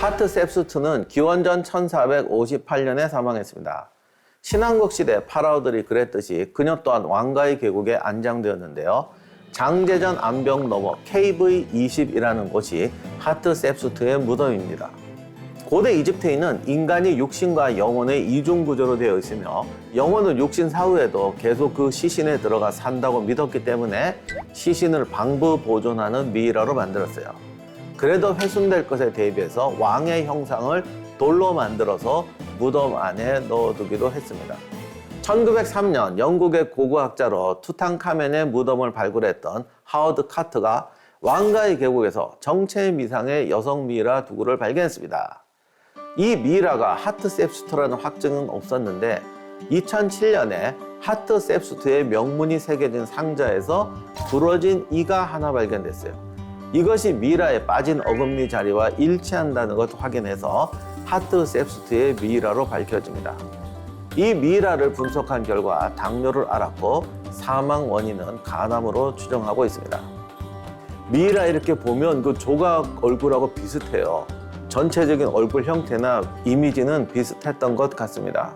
하트 셉스트는 기원전 1458년에 사망했습니다. 신한국 시대 파라오들이 그랬듯이 그녀 또한 왕가의 계곡에 안장되었는데요. 장제전 암벽 너머 KV20이라는 곳이 하트 셉스트의 무덤입니다. 고대 이집트인은 인간이 육신과 영혼의 이중 구조로 되어 있으며 영혼은 육신 사후에도 계속 그 시신에 들어가 산다고 믿었기 때문에 시신을 방부 보존하는 미이라로 만들었어요. 그래도 훼손될 것에 대비해서 왕의 형상을 돌로 만들어서 무덤 안에 넣어두기도 했습니다. 1903년 영국의 고고학자로 투탕카멘의 무덤을 발굴했던 하워드 카트가 왕가의 계곡에서 정체 미상의 여성 미이라 두구를 발견했습니다. 이 미이라가 하트 셉스트라는 확증은 없었는데 2007년에 하트 셉스트의 명문이 새겨진 상자에서 부러진 이가 하나 발견됐어요. 이것이 미이라에 빠진 어금니 자리와 일치한다는 것 확인해서 하트 셉스트의 미이라로 밝혀집니다. 이 미이라를 분석한 결과 당뇨를 알았고 사망 원인은 간암으로 추정하고 있습니다. 미이라 이렇게 보면 그 조각 얼굴하고 비슷해요. 전체적인 얼굴 형태나 이미지는 비슷했던 것 같습니다.